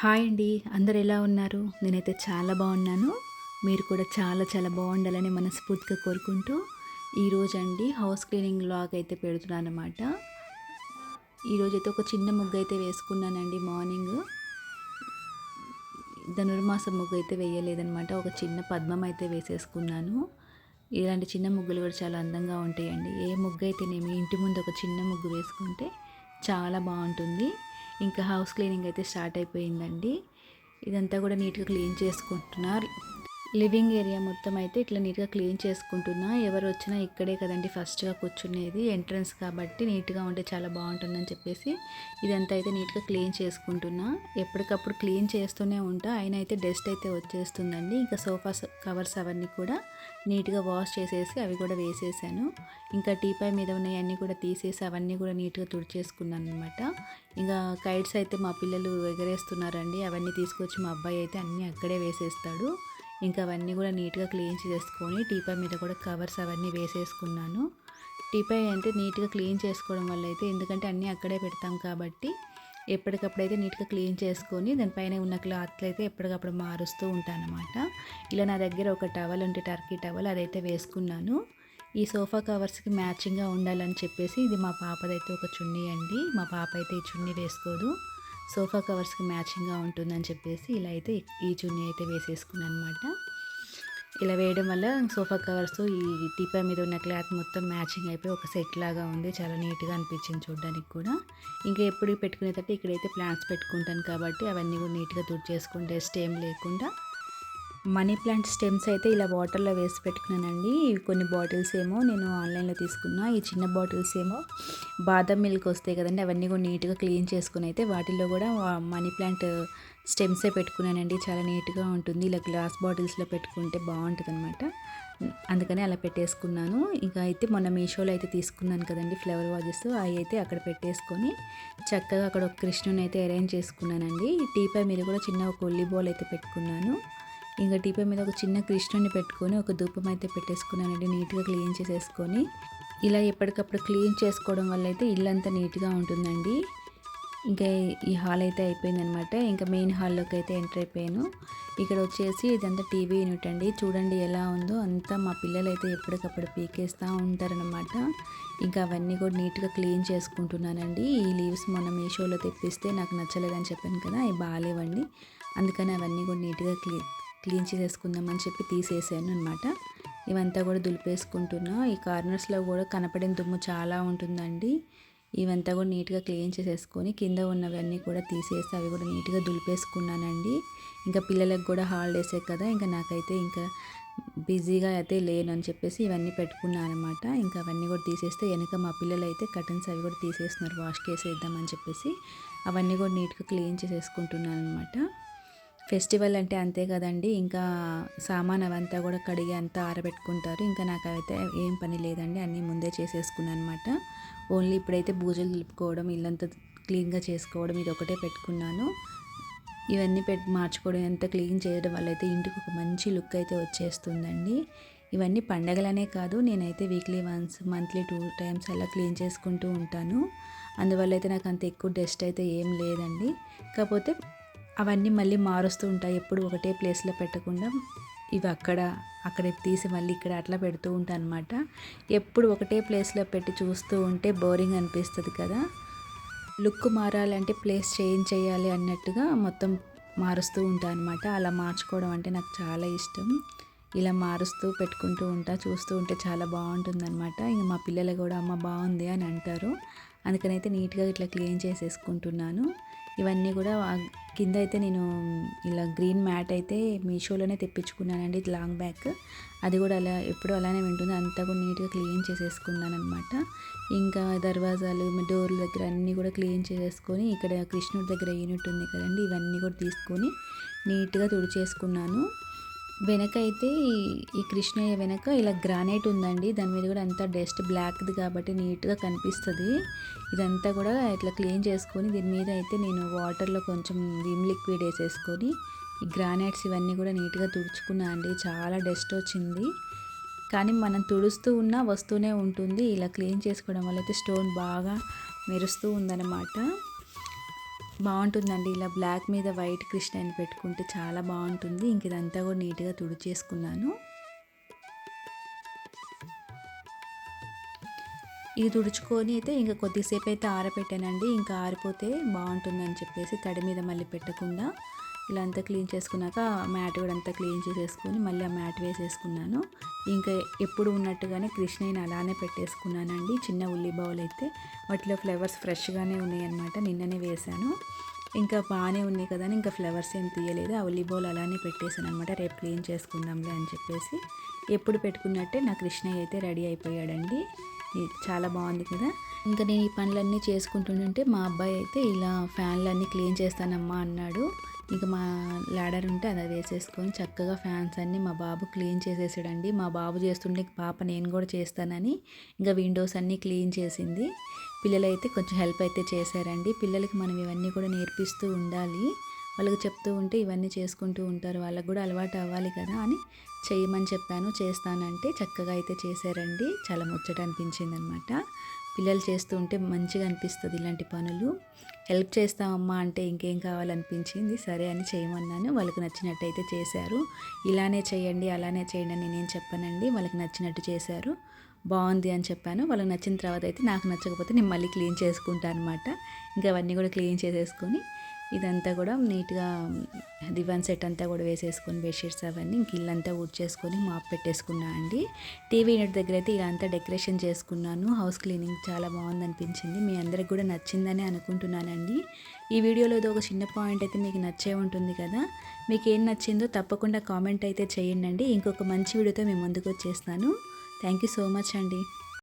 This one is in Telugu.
హాయ్ అండి. అందరు ఎలా ఉన్నారు? నేనైతే చాలా బాగున్నాను. మీరు కూడా చాలా చాలా బాగుండాలని మనస్ఫూర్తిగా కోరుకుంటూ ఈరోజు అండి హౌస్ క్లీనింగ్ లాగ్ అయితే పెడుతున్నాను అనమాట ఈరోజు అయితే ఒక చిన్న ముగ్గు అయితే వేసుకున్నానండి మార్నింగ్. ధనుర్మాసం ముగ్గు అయితే వేయలేదనమాట ఒక చిన్న పద్మం అయితే వేసేసుకున్నాను. ఇలాంటి చిన్న ముగ్గులు కూడా చాలా అందంగా ఉంటాయండి. ఏ ముగ్గు అయితేనేమి ఇంటి ముందు ఒక చిన్న ముగ్గు వేసుకుంటే చాలా బాగుంటుంది. ఇంకా హౌస్ క్లీనింగ్ అయితే స్టార్ట్ అయిపోయిందండి. ఇదంతా కూడా నీట్గా క్లీన్ చేసుకుంటున్నారు. లివింగ్ ఏరియా మొత్తం అయితే ఇట్లా నీట్గా క్లీన్ చేసుకుంటున్నా. ఎవరు వచ్చినా ఇక్కడే కదండి ఫస్ట్గా కూర్చునేది. ఎంట్రన్స్ కాబట్టి నీట్గా ఉంటే చాలా బాగుంటుందని చెప్పేసి ఇదంతా అయితే నీట్గా క్లీన్ చేసుకుంటున్నా. ఎప్పటికప్పుడు క్లీన్ చేస్తూనే ఉంటా. అయినా అయితే డస్ట్ అయితే వచ్చేస్తుందండి. ఇంకా సోఫా కవర్స్ అవన్నీ కూడా నీట్గా వాష్ చేసేసి అవి కూడా వేసేసాను. ఇంకా టీపాయ్ మీద ఉన్నాయన్నీ కూడా తీసేసి అవన్నీ కూడా నీట్గా తుడిచేసుకున్నాను అనమాట ఇంకా కైట్స్ అయితే మా పిల్లలు ఎగరేస్తున్నారండి. అవన్నీ తీసుకొచ్చి మా అబ్బాయి అయితే అన్నీ అక్కడే వేసేస్తాడు. ఇంకా అవన్నీ కూడా నీట్గా క్లీన్ చేసుకొని టీపై మీద కూడా కవర్స్ అవన్నీ వేసేసుకున్నాను. టీపై అంటే నీట్గా క్లీన్ చేసుకోవడం వల్ల అయితే ఎందుకంటే అన్నీ అక్కడే పెడతాం కాబట్టి ఎప్పటికప్పుడు అయితే నీట్గా క్లీన్ చేసుకొని దానిపైన ఉన్న క్లాత్లు అయితే ఎప్పటికప్పుడు మారుస్తూ ఉంటాను అనమాట ఇలా నా దగ్గర ఒక టవల్ ఉంటే టర్కీ టవల్ అదైతే వేసుకున్నాను. ఈ సోఫా కవర్స్కి మ్యాచింగ్గా ఉండాలని చెప్పేసి ఇది మా పాపదైతే ఒక చున్నీ అండి. మా పాప అయితే ఈ చున్నీ వేసుకోదు. సోఫా కవర్స్కి మ్యాచింగ్గా ఉంటుందని చెప్పేసి ఇలా అయితే ఈ చున్నీ అయితే వేసేసుకున్నాను అనమాట ఇలా వేయడం వల్ల సోఫా కవర్స్ ఈ టీపా మీద ఉన్న క్లాత్ మొత్తం మ్యాచింగ్ అయిపోయి ఒక సెట్ లాగా ఉంది. చాలా నీట్గా అనిపించింది చూడడానికి కూడా. ఇంకా ఎప్పుడు పెట్టుకునేటట్టు ఇక్కడైతే ప్లాంట్స్ పెట్టుకుంటాను కాబట్టి అవన్నీ కూడా నీట్గా తుడిచేసుకుంటే డస్ట్ ఏం లేకుండా మనీ ప్లాంట్ స్టెమ్స్ అయితే ఇలా వాటర్లో వేసి పెట్టుకున్నానండి. ఇవి కొన్ని బాటిల్స్ ఏమో నేను ఆన్లైన్లో తీసుకున్నా. ఈ చిన్న బాటిల్స్ ఏమో బాదం మిల్క్ వస్తాయి కదండి అవన్నీ కూడా నీట్గా క్లీన్ చేసుకుని అయితే వాటిల్లో కూడా మనీ ప్లాంట్ స్టెమ్సే పెట్టుకున్నానండి. చాలా నీట్గా ఉంటుంది. ఇలా గ్లాస్ బాటిల్స్లో పెట్టుకుంటే బాగుంటుంది అనమాట అందుకని అలా పెట్టేసుకున్నాను. ఇంకా అయితే మొన్న మీషోలో అయితే తీసుకున్నాను కదండి ఫ్లవర్ వాజెస్. అవి అయితే అక్కడ పెట్టేసుకొని చక్కగా అక్కడ ఒక కృష్ణుని అయితే అరేంజ్ చేసుకున్నానండి. టీపై మీద కూడా చిన్న ఒక ఒల్లి బౌల్ అయితే పెట్టుకున్నాను. ఇంకా టీపై మీద ఒక చిన్న కృష్ణుని పెట్టుకొని ఒక ధూపం అయితే పెట్టేసుకున్నానండి. నీట్గా క్లీన్ చేసేసుకొని. ఇలా ఎప్పటికప్పుడు క్లీన్ చేసుకోవడం వల్ల అయితే ఇల్లంతా నీట్గా ఉంటుందండి. ఇంకా ఈ హాల్ అయితే అయిపోయిందనమాట. ఇంకా మెయిన్ హాల్లోకి అయితే ఎంటర్ అయిపోయాను. ఇక్కడ వచ్చేసి ఇదంతా టీవీ యూనిట్ అండి. చూడండి ఎలా ఉందో. అంతా మా పిల్లలు అయితే ఎప్పటికప్పుడు పీకేస్తూ ఉంటారనమాట. ఇంకా అవన్నీ కూడా నీట్గా క్లీన్ చేసుకుంటున్నానండి. ఈ లీవ్స్ మొన్న మీషోలో తెప్పిస్తే నాకు నచ్చలేదని చెప్పాను కదా అవి బాగాలేవండి. అందుకని అవన్నీ కూడా నీట్గా క్లీన్ క్లీన్ చేసేసుకుందామని చెప్పి తీసేసాను అనమాట ఇవంతా కూడా దులిపేసుకుంటున్నా. ఈ కార్నర్స్లో కూడా కనపడిన దుమ్ము చాలా ఉంటుందండి. ఇవంతా కూడా నీట్గా క్లీన్ చేసేసుకొని కింద ఉన్నవన్నీ కూడా తీసేసి అవి కూడా నీట్గా దులిపేసుకున్నానండి. ఇంకా పిల్లలకు కూడా హాలిడేసే కదా ఇంకా నాకైతే ఇంకా బిజీగా అయితే లేను అని చెప్పేసి ఇవన్నీ పెట్టుకున్నాను అనమాట ఇంకా అవన్నీ కూడా తీసేస్తే వెనక మా పిల్లలు అయితే కటన్స్ అవి కూడా తీసేస్తున్నారు వాష్ చేసేద్దామని చెప్పేసి. అవన్నీ కూడా నీట్గా క్లీన్ చేసేసుకుంటున్నాను అనమాట ఫెస్టివల్ అంటే అంతే కదండి. ఇంకా సామాన్ అవంతా కూడా కడిగి అంతా ఆరబెట్టుకుంటారు. ఇంకా నాకు అయితే ఏం పని లేదండి. అన్నీ ముందే చేసేసుకున్నాను అనమాట ఓన్లీ ఇప్పుడైతే పూజలు నిలుపుకోవడం ఇల్లంతా క్లీన్గా చేసుకోవడం ఇది ఒకటే పెట్టుకున్నాను. ఇవన్నీ పెట్టి మార్చుకోవడం ఎంత క్లీన్ చేయడం వల్ల అయితే ఇంటికి ఒక మంచి లుక్ అయితే వచ్చేస్తుందండి. ఇవన్నీ పండగలనే కాదు. నేనైతే weekly once monthly two times అలా క్లీన్ చేసుకుంటూ ఉంటాను. అందువల్ల అయితే నాకు అంత ఎక్కువ డస్ట్ అయితే ఏం లేదండి. కాకపోతే అవన్నీ మళ్ళీ మారుస్తూ ఉంటాయి. ఎప్పుడు ఒకటే ప్లేస్లో పెట్టకుండా ఇవి అక్కడ అక్కడ తీసి మళ్ళీ ఇక్కడ అట్లా పెడుతూ ఉంటాను అనమాట ఎప్పుడు ఒకటే ప్లేస్లో పెట్టి చూస్తూ ఉంటే బోరింగ్ అనిపిస్తుంది కదా. లుక్ మారాలంటే ప్లేస్ చేంజ్ చేయాలి అన్నట్టుగా మొత్తం మారుస్తూ ఉంటాను అనమాట అలా మార్చుకోవడం అంటే నాకు చాలా ఇష్టం. ఇలా మారుస్తూ పెట్టుకుంటూ ఉంటా చూస్తూ ఉంటే చాలా బాగుంటుంది అనమాట ఇంక మా పిల్లలు కూడా అమ్మ బాగుంది అని అంటారు. అందుకనైతే నీట్గా ఇట్లా క్లీన్ చేసేసుకుంటున్నాను. ఇవన్నీ కూడా కింద అయితే నేను ఇలా గ్రీన్ మ్యాట్ అయితే మీషోలోనే తెప్పించుకున్నానండి ఇది లాంగ్ బ్యాక్. అది కూడా అలా ఎప్పుడు అలానే ఉంటుంది అంతా కూడా నీట్గా క్లీన్ చేసేసుకున్నాను అనమాట ఇంకా దర్వాజాలు డోర్ల దగ్గర అన్నీ కూడా క్లీన్ చేసేసుకొని ఇక్కడ కృష్ణుడి దగ్గర యూనిట్ ఉంది కదండి ఇవన్నీ కూడా తీసుకొని నీట్గా తుడిచేసుకున్నాను. వెనక అయితే ఈ కృష్ణయ్య వెనక ఇలా గ్రానైట్ ఉందండి. దాని మీద కూడా అంతా డస్ట్ బ్లాక్ది కాబట్టి నీట్గా కనిపిస్తుంది. ఇదంతా కూడా ఇట్లా క్లీన్ చేసుకొని దీని మీద అయితే నేను వాటర్లో కొంచెం విమ్ లిక్విడ్ వేసేసుకొని ఈ గ్రానైట్స్ ఇవన్నీ కూడా నీట్గా తుడుచుకున్నా అండి. చాలా డస్ట్ వచ్చింది. కానీ మనం తుడుస్తూ ఉన్నా వస్తూనే ఉంటుంది. ఇలా క్లీన్ చేసుకోవడం వల్ల అయితే స్టోన్ బాగా మెరుస్తూ ఉందన్నమాట. బాగుంటుందండి. ఇలా బ్లాక్ మీద వైట్ కృష్ణని పెట్టుకుంటే చాలా బాగుంటుంది. ఇంక ఇదంతా కూడా నీట్గా తుడిచేసుకున్నాను. ఇది తుడుచుకొని అయితే ఇంకా కొద్దిసేపు అయితే ఆరబెట్టానండి ఇంకా ఆరిపోతే బాగుంటుందని చెప్పేసి తడి మీద మళ్ళీ పెట్టకుండా ఇలా అంతా క్లీన్ చేసుకున్నాక మ్యాట్ కూడా అంతా క్లీన్ చేసేసుకొని మళ్ళీ ఆ మ్యాట్ వేసేసుకున్నాను. ఇంకా ఎప్పుడు ఉన్నట్టుగానే కృష్ణయ్యని అలానే పెట్టేసుకున్నానండి. చిన్న ఉల్లి బౌల్ అయితే. వాటిలో ఫ్లవర్స్ ఫ్రెష్గానే ఉన్నాయన్నమాట. నిన్ననే వేశాను. ఇంకా బాగానే ఉన్నాయి కదా అని ఇంకా ఫ్లవర్స్ ఏం తీయలేదు. ఆ ఉల్లి బౌల్ అలానే పెట్టేశాను అనమాట రేపు క్లీన్ చేసుకుందాంలే అని చెప్పేసి. ఎప్పుడు పెట్టుకున్నట్టే నా కృష్ణయ్య అయితే రెడీ అయిపోయాడండి. చాలా బాగుంది కదా. ఇంకా నేను ఈ పనులన్నీ చేసుకుంటుంటే మా అబ్బాయి అయితే ఇలా ఫ్యాన్లన్నీ క్లీన్ చేస్తానమ్మా అన్నాడు. ఇక మా లాడర్ ఉంటే అది వేసేసుకొని చక్కగా ఫ్యాన్స్ అన్నీ మా బాబు క్లీన్ చేసేసాడండి. మా బాబు చేస్తుంటే పాప నేను కూడా చేస్తానని ఇంకా విండోస్ అన్నీ క్లీన్ చేసింది. పిల్లలైతే కొంచెం హెల్ప్ అయితే చేశారండి. పిల్లలకి మనం ఇవన్నీ కూడా నేర్పిస్తూ ఉండాలి. వాళ్ళకి చెప్తూ ఉంటే ఇవన్నీ చేసుకుంటూ ఉంటారు. వాళ్ళకి కూడా అలవాటు అవ్వాలి కదా అని చేయమని చెప్పాను. చేస్తానంటే చక్కగా అయితే చేశారండి. చాలా ముచ్చట అనిపించింది అనమాట పిల్లలు చేస్తూ ఉంటే మంచిగా అనిపిస్తుంది ఇలాంటి పనులు. హెల్ప్ చేస్తామమ్మా అంటే ఇంకేం కావాలనిపించింది? సరే అని చేయమన్నాను. వాళ్ళకి నచ్చినట్టయితే చేశారు. ఇలానే చేయండి అలానే చేయండి అని నేనేం చెప్పానండి. వాళ్ళకి నచ్చినట్టు చేశారు. బాగుంది అని చెప్పాను. వాళ్ళకి నచ్చిన తర్వాత అయితే నాకు నచ్చకపోతే నేను మళ్ళీ క్లీన్ చేసుకుంటాను అనమాట ఇంకా అవన్నీ కూడా క్లీన్ చేసేసుకొని ఇదంతా కూడా నీట్గా దివాన్ సెట్ అంతా కూడా వేసేసుకొని బెడ్షీట్స్ అవన్నీ ఇంక ఇల్లంతా ఊడ్చేసుకొని మాప్ పెట్టేసుకున్నా అండి. టీవీ యూనిట్ దగ్గర అయితే ఇలా అంతా డెకరేషన్ చేసుకున్నాను. హౌస్ క్లీనింగ్ చాలా బాగుంది అనిపించింది మీ అందరికి కూడా నచ్చిందని అనుకుంటున్నానండి. ఈ వీడియోలో ఏదో ఒక చిన్న పాయింట్ అయితే మీకు నచ్చే ఉంటుంది కదా. మీకు ఏం నచ్చిందో తప్పకుండా కామెంట్ అయితే చేయండి. ఇంకొక మంచి వీడియోతో మేము ముందుకు వచ్చేస్తాను. థ్యాంక్ యూ సో మచ్ అండి.